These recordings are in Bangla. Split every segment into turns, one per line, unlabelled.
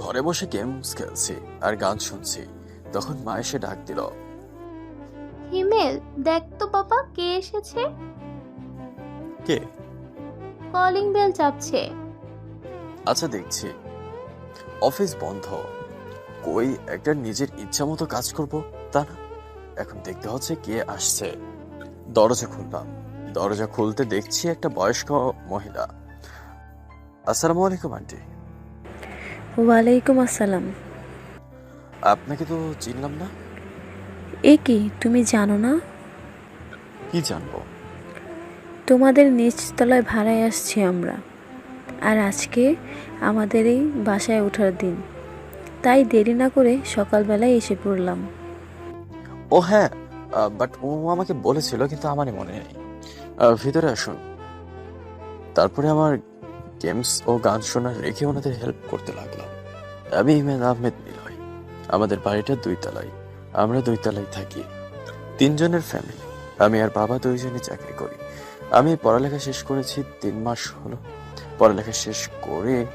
ঘরে বসে গেমস খেলছি আর গান শুনছি। তখন মা এসে ডাক দিল।
হিমেল দেখ তো বাবা কে এসেছে?
কে?
কলিং বেল চাপছে।
আচ্ছা দেখছি। অফিস বন্ধ। কই একটা নিজের ইচ্ছা মতো কাজ করব তা না? এখন দেখতে হচ্ছে কে আসছে। দরজা খুললাম। দরজা খুলতে দেখছি একটা বয়স্ক মহিলা। আসসালামু আলাইকুম আন্টি।
ওয়ালাইকুম আসসালাম।
আপনাকে তো চিনলাম না।
এ কি তুমি জানো না?
কি জানব?
তোমাদের নিচতলায় ভাড়ায় আসছি আমরা। আর আজকে আমাদের এই বাসায় ওঠার দিন। তাই দেরি না করে সকালবেলায় এসে পড়লাম।
ও হ্যাঁ বাট ও আমাকে বলেছিল কিন্তু আমারই মনে নেই। আহ, ভিতরে আসুন। তারপরে আমার গেমস ও গান শোনা রেখে ওনাদের হেল্প করতে লাগলাম। আমি ইমেদ আহমেদ নিলয়। আমাদের বাড়িটা দুই তলায় আমরা দুই তলায় থাকি। তিনজনের ফ্যামিলি আমি আর বাবা দুইজনে চাকরি করি। আমি পড়ালেখা শেষ করেছি তিন মাস হলো। পড়ালেখা শেষ করে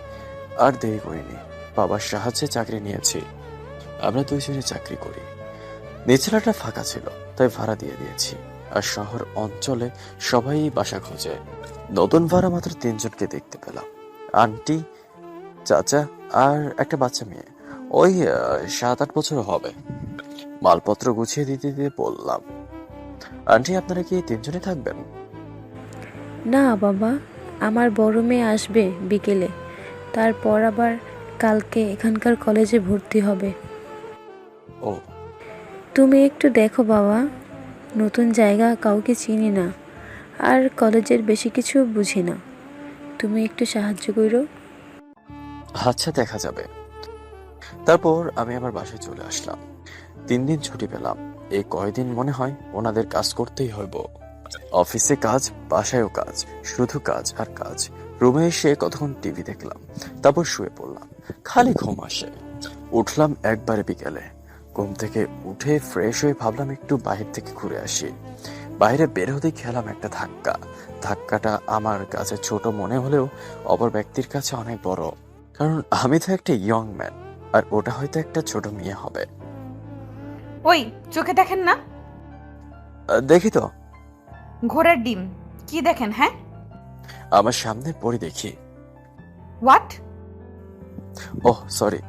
আর দেরি করিনি। বাবার সাহায্যে চাকরি নিয়েছি। আমরা দুইজনে চাকরি করি। নিচলাটা ফাঁকা ছিল, তাই ভাড়া দিয়ে দিয়েছি। আর শহর অঞ্চলে সবাই বাসা খোঁজে। নতুন ভাড়া মাত্র তিনজনকে দেখতে পেলাম। আন্টি চাচা আর একটা বাচ্চা মেয়ে। ওই সাত আট বছর হবে। মালপত্র গুছিয়ে দিতে দিয়ে বললাম আন্টি আপনারা কি তিনজনে থাকবেন?
না বাবা আমার বড় মেয়ে আসবে বিকেলে। তারপর আবার কালকে এখানকার কলেজে ভর্তি হবে।
ও।
তুমি একটু দেখো বাবা নতুন জায়গা কাউকে চিনি না, আর কলেজের বেশি কিছু বুঝি না। তুমি একটু সাহায্য করো।
আচ্ছা দেখা যাবে। তারপর আমি আমার বাসায় চলে আসলাম। তিন দিন ছুটি পেলাম। এই কয়দিন মনে হয় ওনাদের কাজ করতেই হইব। অফিসে কাজ, বাসায়ও কাজ, শুধু কাজ আর কাজ। রুমে এসে কতক্ষণ টিভি দেখলাম, তারপর শুয়ে পড়লাম। খালি ঘুম আসে। উঠলাম একবারে বিকেলে। ঘুম থেকে উঠে ফ্রেশ হয়ে ভাবলাম একটু বাহির থেকে ঘুরে আসি। বাইরে বের হতেই খেলাম একটা ধাক্কা। ধাক্কাটা আমার কাছে ছোট মনে হলেও অপর ব্যক্তির কাছে অনেক বড়। কারণ আমি তো একটা ইয়ং ম্যান আর ওটা হয়তো একটা ছোট মেয়ে হবে।
ওই চোখে দেখেন না?
দেখি তো।
ঘোড়ার ডিম কি দেখেন হ্যাঁ?
আমার সামনে পড়ি দেখি।
হোয়াট
ওহ সরি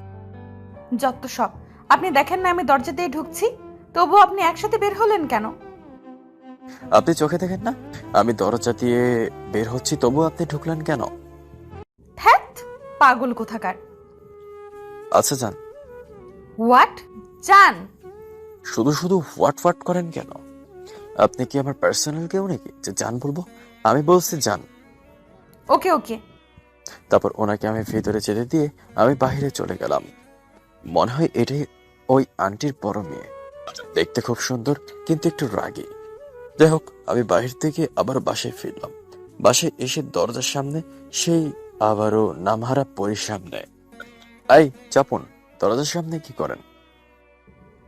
যত সব। আপনি দেখেন না আমি দরজা দিয়ে ঢুকছি। তবু আপনি একসাথে বের হলেন কেন?
আপনি চোখে দেখেন না? আমি দরজা দিয়ে বের হচ্ছি তবু আপনি ঢুকলেন কেন?
থ্যাত পাগল কোথাকার।
আচ্ছা যান।
হোয়াট? চান
শুধু শুধু হোয়াট হোয়াট করেন কেন? আপনি কি আমার পার্সোনাল কেউ নাকি? যে জান বলব? আমি বলছি যান।
ওকে ওকে।
তারপর ওনাকে আমি ভেতরে যেতে দিয়ে আমি বাইরে চলে গেলাম। মনে হয় এটাই ওই আন্টির বড় মেয়ে। দেখতে খুব সুন্দর কিন্তু একটু রাগী। যাই হোক আমি বাহির থেকে আবার বাসায় ফিরলাম। বাসায় এসে দরজার সামনে সেই আবারও নামহারা পরির সামনে। আই চাপুন দরজার সামনে কি করেন?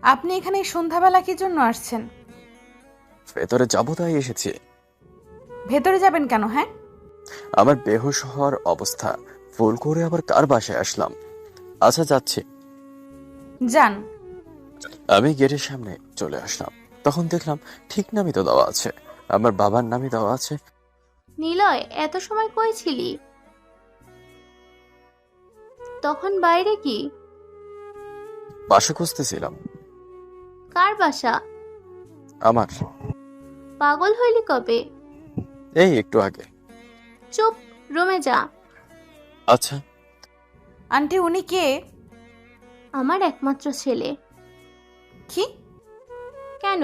আপনি এখানে সন্ধ্যাবেলা কি জন্য আসছেন?
ভেতরে যাব তাই এসেছি।
ভেতরে যাবেন কেন হ্যাঁ?
আমার বেহুশ হওয়ার অবস্থা। ফুল করে আবার কার বাসায় আসলাম? আচ্ছা যাচ্ছি।
যান।
আমি গেটের সামনে চলে আসলাম। তখন দেখলাম ঠিক নামই তো দেওয়া আছে। আমার বাবার নামই দেওয়া আছে।
নিলয় এত সময় কই ছিলি? তখন বাইরে কি?
বাসা খুঁজতেছিলাম।
কার বাসা?
আমার।
পাগল হইলি কবে?
এই একটু আগে।
চুপ রুমে যা।
আচ্ছা।
আন্টি উনি কে?
আমার একমাত্র ছেলে।
কি?
কেন?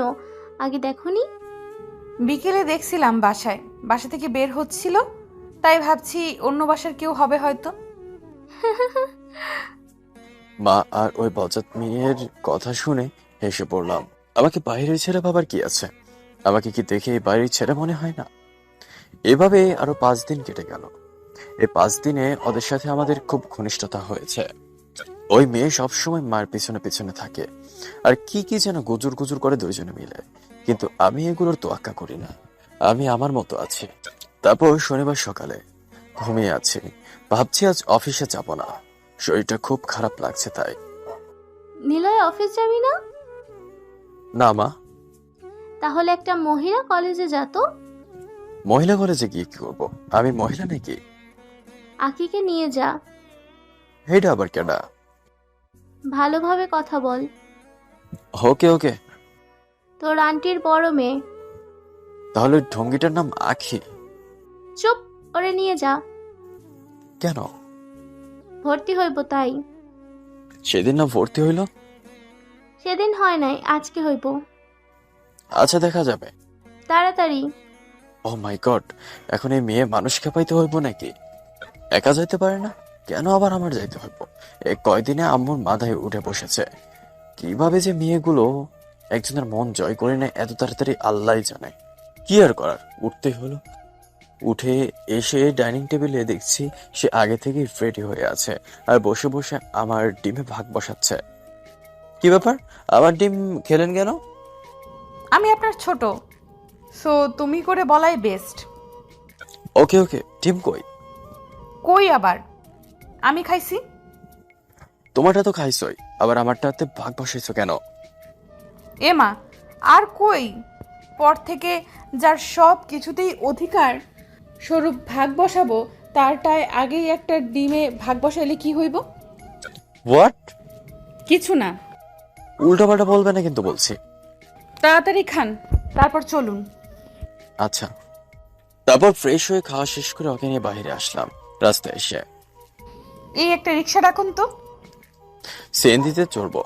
আগে দেখনি?
বিকেলে দেখছিলাম বাসায়। বাসা থেকে বের হচ্ছিল তাই ভাবছি অন্য বাসার কেউ হবে হয়তো।
মা আর ওই বজাত মেয়ের কথা শুনে হেসে পড়লাম। আমাকে বাইরের ছেলে ভাবার কি আছে? আমাকে কি দেখে এই বাইরের ছেলে মনে হয় না? এভাবে আরও পাঁচ দিন কেটে গেল। এই পাঁচ দিনে ওদের সাথে আমাদের খুব ঘনিষ্ঠতা হয়েছে। ওই মেয়ে সবসময় মার পিছনে পিছনে থাকে। আর কি কি যেন গুজুর গুজুর করে দুইজনে মিলে। কিন্তু আমি এগুলোর তোয়াক্কা করি না। আমি আমার মতো আছি। তারপর শনিবার সকালে ঘুমিয়ে আছি। ভাবছি আজ অফিসে যাব না। শরীরটা খুব খারাপ লাগছে তাই।
নিলয় অফিস যাবি না?
না মা।
তাহলে একটা মহিলা কলেজে যা তো।
মহিলা কলেজে গিয়ে কি করব? আমি মহিলা নাকি?
আকিকে নিয়ে যা।
হেটা আবার কেডা?
ভালোভাবে কথা বল।
ওকে ওকে।
তোর আন্টির বড় মেয়ে।
তাহলে ঢঙ্গিটার নাম আখি।
চুপ ওরে নিয়ে যা।
কেন?
ভর্তি হইব তাই।
সেদিন না ভর্তি হইল?
সেদিন হয় নাই আজকে হইব।
আচ্ছা দেখা যাবে।
তাড়াতাড়ি।
ও মাই গড এখন এই মেয়ে মানুষকে পাইতে হইব নাকি? একা যাইতে পারে না? কেন আবার আমার যাইতে হইব? এ কয়দিনে আম্মুর মাথায় উঠে বসেছে। কীভাবে যে মেয়েগুলো একজনের মন জয় করে নেয় এত তাড়াতাড়ি আল্লাহ জানে। কি আর করার? উঠতেই হলো। উঠে এসে ডাইনিং টেবিলে দেখছি সে আগে থেকেই রেডি হয়ে আছে আর বসে বসে আমার ডিমে ভাগ বসাচ্ছে। কি ব্যাপার? আমার ডিম খেলেন কেন?
আমি আপনার ছোট সো তুমি করে বলাই বেস্ট
ওকে ওকে ডিম কই?
কই আবার? আমি খাইছি।
তোমারটা তো খাইছই আবার আমারটাতে ভাগ বসাইছো কেন?
এ মা আর কই? পর থেকে যার সব কিছুতেই অধিকার স্বরূপ ভাগ বসাবো তারটায় আগেই একটা ডিমে ভাগ বসাইলে কি হইব?
হোয়াট
কিছু না।
উল্টাপাল্টা বলবে না কিন্তু বলছি।
তাড়াতাড়ি খান তারপর চলুন।
আচ্ছা। তারপর ফ্রেশ হয়ে খাওয়া শেষ করে ওকে নিয়ে বাইরে আসলাম রাস্তায় এসে।
এই একটা রিক্সা ডাকুন তো।
সিএনজিতে চড়বো।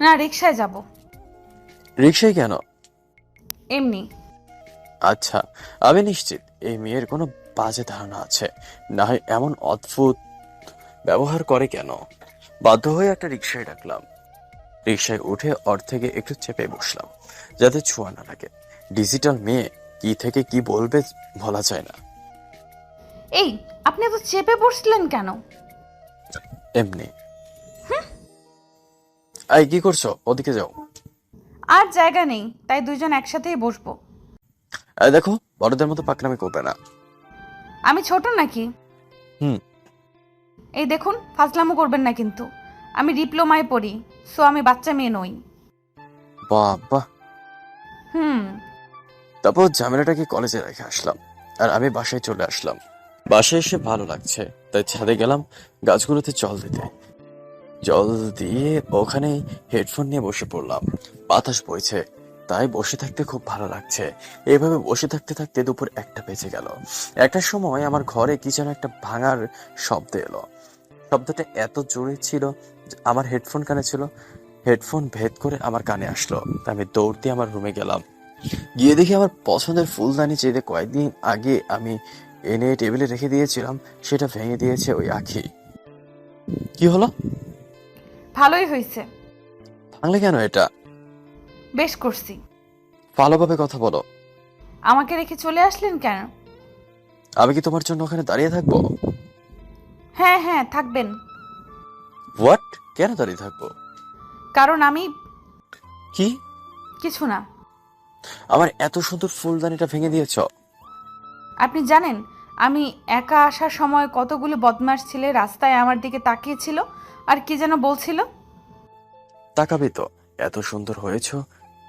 না রিক্সায় যাব।
রিক্সায় কেন?
এমনি।
আচ্ছা আমি নিশ্চিত এই মেয়ের কোনো বাজে ধারণা আছে। না হয় এমন অদ্ভুত ব্যবহার করে কেন? বাধ্য হয়ে একটা রিক্সায় ডাকলাম। রিক্সায় উঠে ওর থেকে একটু চেপে বসলাম যাতে ছোঁয়া না লাগে। ডিজিটাল মেয়ে কি থেকে কি বলবে বলা যায় না।
এই আপনি এত চেপে বসলেন কেন?
এমনি। আই কি করছ? ওদিকে যাও।
আর জায়গা নেই তাই দুজন একসাথেই বসবো।
এই দেখো বড়দের মতো পাকনামি করবে না।
আমি ছোট নাকি?
হুম।
এই দেখুন ফাজলামো করবেন না কিন্তু। আমি ডিপ্লোমায় পড়ি সো আমি বাচ্চা মেয়ে নই।
বাবা।
হুম।
তারপর ঝামেলাটাকে কলেজে রেখে আসলাম আর আমি বাসায় চলে আসলাম। বাসায় এসে ভালো লাগছে। তাই ছাদে গেলাম, গাছগুলোতে জল দিতে। জল দিয়ে ওখানে হেডফোন নিয়ে বসে পড়লাম। বাতাস বইছে, তাই বসে থাকতে খুব ভালো লাগছে। এভাবে বসে থাকতে থাকতে দুপুর একটা বেজে গেল। একটা সময় আমার ঘরে কি যেন একটা ভাঙার শব্দ এলো। শব্দটা এত জোরে ছিল আমার হেডফোন কানে ছিল। হেডফোন ভেদ করে আমার কানে আসলো। তাই আমি দৌড় দিয়ে আমার রুমে গেলাম। গিয়ে দেখি আমার পছন্দের ফুলদানি চেয়ে কয়েকদিন আগে আমি এনে টেবিলে রেখে দিয়েছিলাম সেটা ভেঙে দিয়েছে ওই আখি। কি হলো?
ভালোই হয়েছে।
ভাঙলে কেন এটা?
বেশ করছি।
ভালোভাবে কথা বলো।
আমাকে রেখে চলে আসলেন কেন?
আমি কি তোমার জন্য ওখানে দাঁড়িয়ে থাকব?
হ্যাঁ হ্যাঁ থাকবেন।
হোয়াট কেন দাঁড়িয়ে থাকব?
কারণ আমি
কি?
কিছু না।
আমার এত সুন্দর ফুলদানিটা ভেঙে দিয়েছ।
আপনি জানেন আমি একা আসার সময় কতগুলো বদমাস ছেলে রাস্তায় আমার দিকে তাকিয়েছিল আর কি যেন বলছিল?
তাকাবে তো এত সুন্দর হয়েছ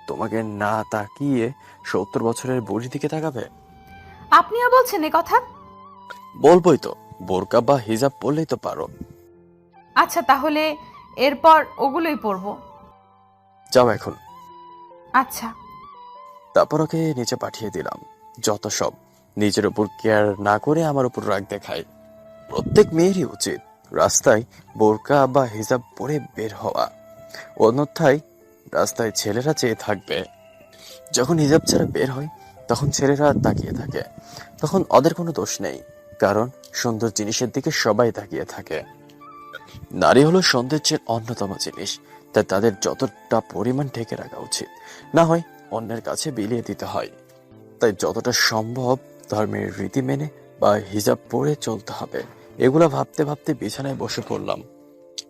তোমাকে না তাকিয়ে সত্তর বছরের বুড়ির দিকে তাকাবে?
আপনিও বলছেন এ কথা?
বলবোই তো বোরকা বা হিজাব পরলেই তো পারো।
আচ্ছা তাহলে এরপর ওগুলোই পরবো।
যাও এখন।
আচ্ছা।
তারপর ওকে নিচে পাঠিয়ে দিলাম যত সব। নিজের উপর কেয়ার না করে আমার উপর রাগ দেখায়। প্রত্যেক মেয়েরই উচিত রাস্তায় বোরকা বা হিজাব পরে বের হওয়া। অন্যথায় রাস্তায় ছেলেরা চেয়ে থাকবে। যখন হিজাব ছাড়া বের হয়, তখন ছেলেরা তাকিয়ে থাকে। তখন ওদের কোনো দোষ নেই, কারণ সুন্দর জিনিসের দিকে সবাই তাকিয়ে থাকে। নারী হলো সৌন্দর্যের অন্যতম জিনিস, তাই তাদের যতটা পরিমাণ ঢেকে রাখা উচিত। না হয় অন্যের কাছে বিলিয়ে দিতে হয়। তাই যতটা সম্ভব ধর্মের রীতি মেনে বা হিজাব পরে চলতে হবে। এগুলো ভাবতে ভাবতে বিছানায় বসে পড়লাম।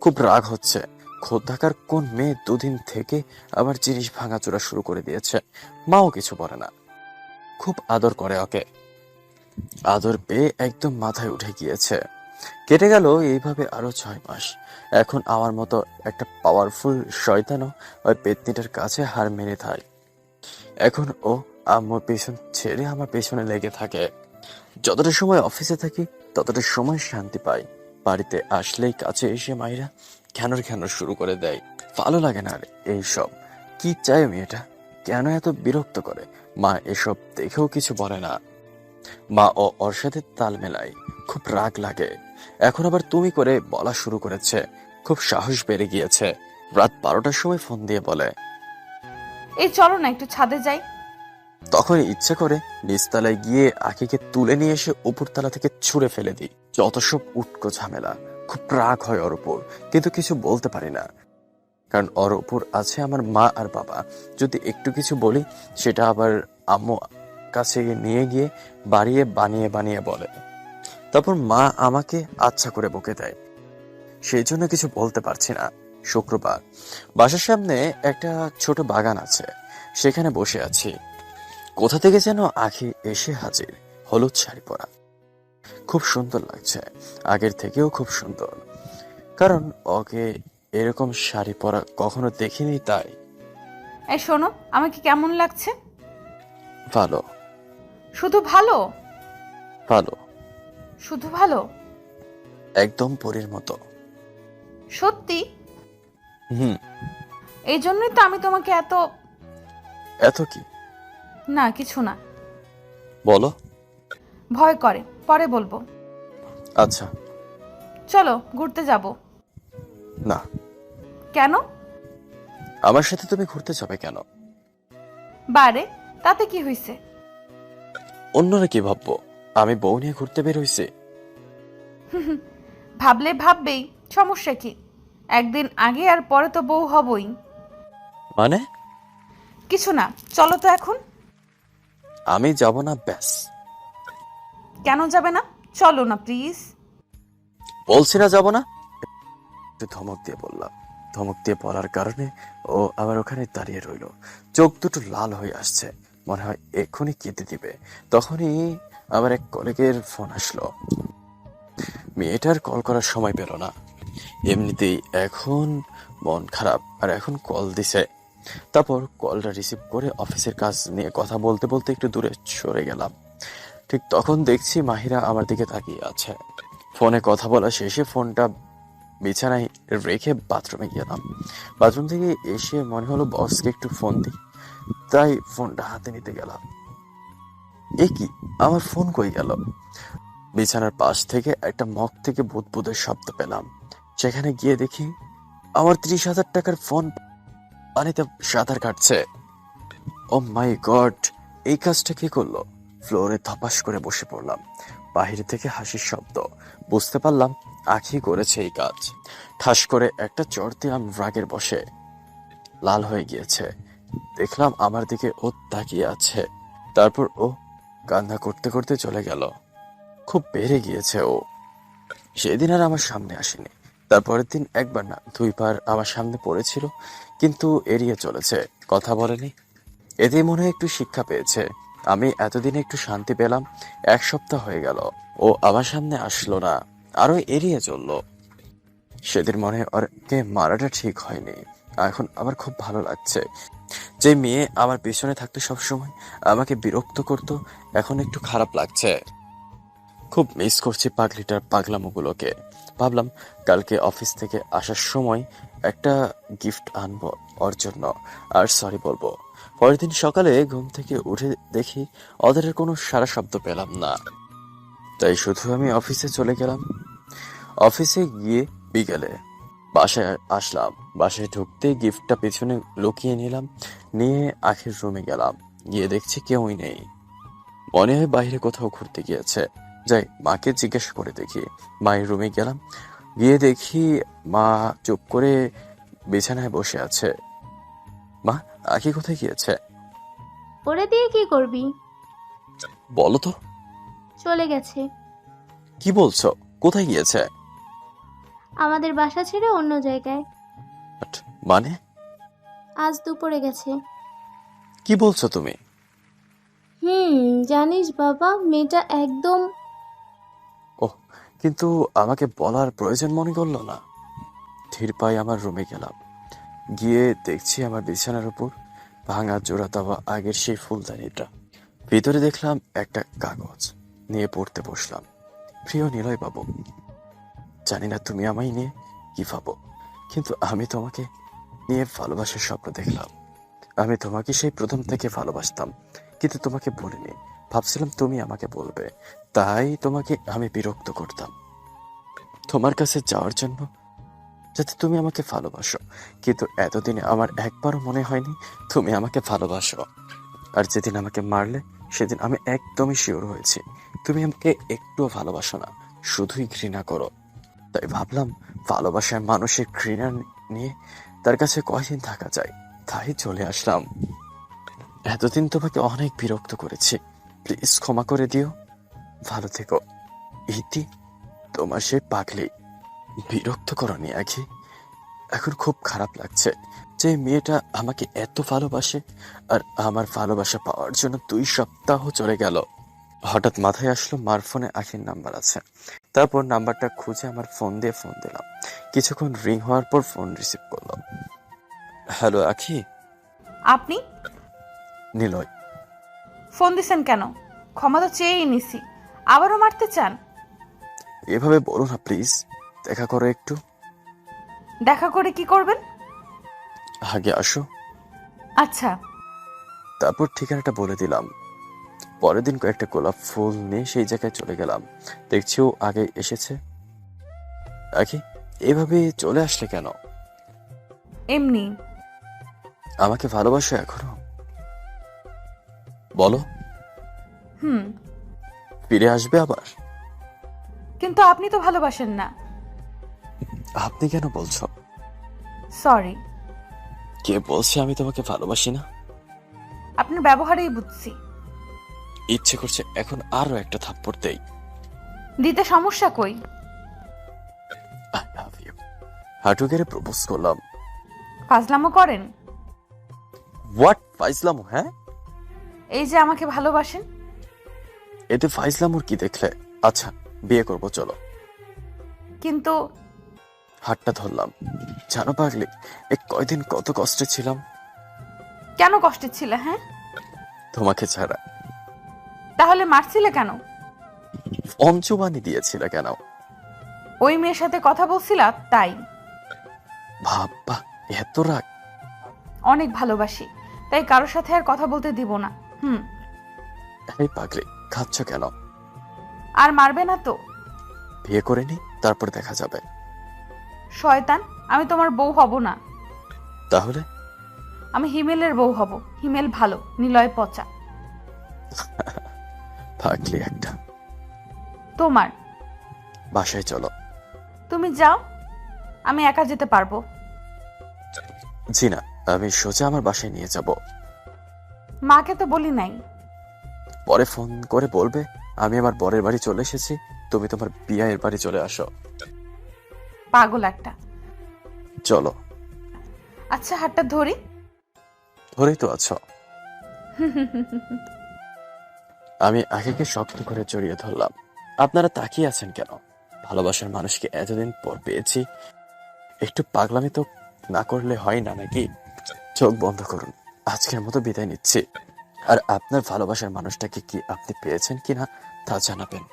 খুব রাগ হচ্ছে। খোদ থাকার কোন মেয়ে দুদিন থেকে আবার জিনিস ভাঙাচোরা শুরু করে দিয়েছে। মাও কিছু বলে না। খুব আদর করে ওকে। আদর পেয়ে একদম মাথায় উঠে গিয়েছে। কেটে গেল এইভাবে আরও ছয় মাস। এখন আমার মতো একটা পাওয়ারফুল শয়তানও ওই পেতনিটার কাছে হার মেনে থাকে এখন ও আম্মুর পেছন ছেড়ে আমার পেছনে লেগে থাকে। যতটা সময় অফিসে থাকি, ততটা সময় শান্তি পাই। বাড়িতে আসলেই কাছে এসে মাইরা ঘ্যানর ঘ্যানর শুরু করে দেয়। ভালো লাগে না রে, এইসব। কি চায় মেয়েটা কেন এত বিরক্ত করে? মা এসব দেখেও কিছু বলে না। মা ও ওর সাথে তাল মেলায়। খুব রাগ লাগে। এখন আবার তুমি করে বলা শুরু করেছে। খুব সাহস বেড়ে গিয়েছে। রাত বারোটার সময় ফোন দিয়ে বলে,
এই চলো না, একটু ছাদে যাই।
তখন ইচ্ছে করে নিচতলায় গিয়ে আখিকে তুলে নিয়ে এসে উপরতলা থেকে ছুঁড়ে ফেলে দিই। যত সব উটকো ঝামেলা, খুব রাগ হয় ওর উপর কিন্তু কিছু বলতে পারি না। কারণ ওর উপর আছে আমার মা আর বাবা। যদি একটু কিছু বলি, সেটা আবার আম্মু কাছে নিয়ে গিয়ে বাড়িয়ে বানিয়ে বানিয়ে বলে। তারপর মা আমাকে আচ্ছা করে বকে দেয়। সেই জন্য কিছু বলতে পারছি না। শুক্রবার, বাসার সামনে একটা ছোট বাগান আছে। সেখানে বসে আছি। কোথা থেকে যেন আখি এসে হাজির? হলুদ শাড়ি পরা। খুব সুন্দর লাগছে। আগের থেকেও খুব সুন্দর। কারণ ওকে এরকম শাড়ি পরা কখনো দেখিনি তাই।
এই শোনো আমাকে কেমন লাগছে?
ভালো।
শুধু ভালো?
ভালো।
শুধু ভালো?
একদম পরীর মতো।
সত্যি?
হুম।
এই জন্যই তো আমি তোমাকে এত
এত কি?
না কিছু না।
বলো।
ভয় করে পরে বলব।
আচ্ছা।
চলো ঘুরতে যাব।
না।
কেন?
আমার সাথে তুমি ঘুরতে যাবে কেন?
বারে তাতে কি হয়েছে
অন্যরা কি ভাববো? আমি বউ নিয়ে ঘুরতে বের হইছি।
ভাবলে ভাববেই সমস্যা কি? একদিন আগে আর পরে তো বউ হবই।
মানে?
কিছু না চলো তো এখন।
আমি যাব না ব্যাস।
কেন যাবে না? চলো না প্লিজ
বলছি না যাব না? একটু ধমক দিয়ে বললাম। ধমক দিয়ে বলার কারণে ও আবার ওখানে দাঁড়িয়ে রইল। চোখ দুটো লাল হয়ে আসছে। মনে হয় এক্ষুনি কেঁদে দিবে। তখনই আমার এক কলিগের ফোন আসলো। মেয়েটার কল করার সময় পেল না। এমনিতেই এখন মন খারাপ আর এখন কল দিছে। তারপর কলটা রিসিভ করে অফিসের কাজ নিয়ে কথা বলতে বলতে একটু দূরে সরে গেলাম। ঠিক তখন দেখছি মাহিরা আমার দিকে তাকিয়ে আছে। ফোনে কথা বলা শেষে ফোনটা বিছানায় রেখে বাথরুমে গেলাম। বাথরুম থেকে এসে মনে হলো বসকে একটু ফোন দিই। তাই ফোনটা হাতে নিতে গেলাম। এ কি? আমার ফোন কই গেল? বিছানার পাশ থেকে একটা মগ থেকে বুদবুদের শব্দ পেলাম। সেখানে গিয়ে দেখি আমার ত্রিশ হাজার টাকার ফোন পানিতে সাঁতার কাটছে। ও মাই গড, এই কাজটা কে করল? ফ্লোরে ধপাস করে বসে পড়লাম। বাহির থেকে হাসির শব্দ। বুঝতে পারলাম, আখি করেছে এই কাজ। ঠাস করে একটা চর দিলাম রাগের বসে। লাল হয়ে গিয়েছে। দেখলাম আমার দিকে ও তাকিয়ে আছে। তারপর ও কান্না করতে করতে চলে গেল। খুব বেড়ে গিয়েছে ও। সেদিন আর আমার সামনে আসেনি। তারপরের দিন একবার না দুইবার আমার সামনে পড়েছিল, কিন্তু এড়িয়ে চলেছে। কথা বলেনি। এতে মনে একটু শিক্ষা পেয়েছে। আমি এতদিন একটু শান্তি পেলাম, এক সপ্তাহ হয়ে গেল। ও আমার সামনে আসলো না আরও এড়িয়ে চলল। সেদিন মনে ওরকে মারাটা ঠিক হয়নি। এখন আমার খুব ভালো লাগছে। যে মেয়ে আমার পেছনে থাকতো সবসময়, আমাকে বিরক্ত করত, এখন একটু খারাপ লাগছে। খুব মিস করছি পাগলিটার পাগলামোগুলোকে। ভাবলাম কালকে অফিস থেকে আসার সময় একটা গিফট আনব ওর জন্য। আর সরি বলব। পরের দিন সকালে ঘুম থেকে উঠে দেখি ওদের কোনো সারা শব্দ পেলাম না। তাই শুধু আমি অফিসে চলে গেলাম। অফিসে গিয়ে বিকেলে বাসায় আসলাম। বাসায় ঢুকতে গিফটটা পেছনে লুকিয়ে নিলাম। নিয়ে আখের রুমে গেলাম। গিয়ে দেখছি কেউই নেই। মনে হয় বাইরে কোথাও ঘুরতে গিয়েছে। যাই মাকে জিজ্ঞেস করে দেখি। মায়ের রুমে গেলাম। গিয়ে দেখি মা চুপ করে বিছানায় বসে আছে। মা আখি কোথায় গিয়েছে?
ওরে দিয়ে কি করবি?
বলো তো।
চলে গেছে।
কি বলছো? কোথায় গিয়েছে?
আমাদের বাসা ছেড়ে অন্য জায়গায়।
But মানে?
আজ দুপুরে গেছে।
কি বলছো তুমি?
হুম জানিস বাবা মেয়েটা একদম
কিন্তু আমাকে বলার প্রয়োজন মনে করল না। ধীর পায়ে আমার রুমে গেলাম। গিয়ে দেখছি আমার বিছানার উপর ভাঙা জোড়া দেওয়া আগের সেই ফুলদানিটা। ভিতরে দেখলাম একটা কাগজ। নিয়ে পড়তে বসলাম। প্রিয় নিলয় বাবু জানি না তুমি আমায় নিয়ে কি ভাবো, কিন্তু আমি তোমাকে নিয়ে ভালোবাসার স্বপ্ন দেখলাম। আমি তোমাকে সেই প্রথম থেকে ভালোবাসতাম, কিন্তু তোমাকে বলিনি। ভাবছিলাম তুমি আমাকে বলবে। তাই তোমাকে আমি বিরক্ত করতাম। তোমার কাছে যাওয়ার জন্য যাতে তুমি আমাকে ভালোবাসো। কিন্তু এতদিনে আমার একবারও মনে হয়নি তুমি আমাকে ভালোবাসো। আর যেদিন আমাকে মারলে, সেদিন আমি একদমই শিওর হয়েছি। তুমি আমাকে একটুও ভালোবাসো না, শুধুই ঘৃণা করো। তাই ভাবলাম, ভালোবাসার মানুষের ঘৃণা নিয়ে তার কাছে কয়দিন থাকা যায়, তাই চলে আসলাম। এতদিন তোমাকে অনেক বিরক্ত করেছি। প্লিজ ক্ষমা করে দিও। ভালো থেকো। ইতি তোমার সে পাগলি। বিরক্ত করনি আখি। এখন খুব খারাপ লাগছে যে মেয়েটা আমাকে এত ভালোবাসে আর আমার ভালোবাসা পাওয়ার জন্য দুই সপ্তাহ চলে গেল। হঠাৎ মাথায় আসলো মার ফোনে আখির নাম্বার আছে। তারপর নাম্বারটা খুঁজে আমার ফোন দিয়ে ফোন দিলাম। কিছুক্ষণ রিং হওয়ার পর ফোন রিসিভ করলাম হ্যালো আখি।
আপনি?
নিলয়।
ফোন দিছেন কেন? ক্ষমা তো চেয়েই নিছি। আবারও মারতে চান?
এভাবে বলো না প্লিজ। দেখা করো একটু।
দেখা করে কি করবেন?
আগে আসো।
আচ্ছা।
তারপর ঠিকানাটা বলে দিলাম। পরের দিন কয়েকটা গোলাপ ফুল নিয়ে সেই জায়গায় চলে গেলাম। দেখছি ও আগে এসেছে। আখি এভাবে চলে আসলে কেন?
এমনি।
আমাকে ভালোবাসো এখনও? বলো।
হুম।
ফিরে আসবে আবার?
কিন্তু আপনি তো ভালোবাসেন না।
আপনি কেন বলছো?
সরি
কে বলছে আমি তোমাকে ভালোবাসি না?
আপনার ব্যবহারেই বুঝছি।
ইচ্ছে করছে এখন আরও একটা থাপ্পড় দেই।
দিতে সমস্যা কই?
আই লাভ ইউ হাঁটু গেড়ে প্রপোজ করলাম।
ফাজলামো করেন?
হোয়াট ফাইজলাম হ্যাঁ?
এই যে আমাকে ভালোবাসেন?
এতে ফাইজলামুর কি দেখলে? আচ্ছা বিয়ে করব চলো।
কিন্তু
হাতটা ধরলাম। জানো পাগলি এ কয়দিন কত কষ্টে ছিলাম?
কেন কষ্টে ছিল হ্যাঁ?
তোমাকে ছাড়া।
তাহলে মারছিলে কেন?
অঞ্চুবানি দিয়েছিলে কেন?
ওই মেয়ের সাথে কথা বলছিলা তাই।
ভাব্বা এত রাগ।
অনেক ভালোবাসি তাই কারোর সাথে আর কথা বলতে দিব না। হুম।
এই পাগলি খাচ্ছ কেন?
আর মারবে না তো?
বিয়ে করে নি তারপর দেখা যাবে।
শয়তান আমি তোমার বউ হব না।
তাহলে?
আমি হিমেলের বউ হব। হিমেল ভালো নিলয় পচা।
পাগলি একটা।
তোমার?
বাসায় চলো।
তুমি যাও আমি একা যেতে পারব।
জি না আমি সোজা আমার বাসায় নিয়ে যাব।
মাকে তো বলি নাই।
পরে ফোন করে বলবে আমি আমার বরের বাড়ি চলে এসেছি তুমি তোমার বিয়ের বাড়ি চলে আসো।
পাগল একটা।
চলো।
আচ্ছা হাতটা ধরি।
ধরেই তো আছো। আমি আগেকে শক্ত করে জড়িয়ে ধরলাম। আপনারা তাকিয়ে আছেন কেন? ভালোবাসার মানুষকে এতদিন পর পেয়েছি। একটু পাগলামি তো না করলে হয় না নাকি? চোখ বন্ধ করুন। আজকের মতো বিদায় নিচ্ছি। আর আপনার ভালোবাসার মানুষটাকে কি আপনি পেয়েছেন কিনা তা জানাবেন।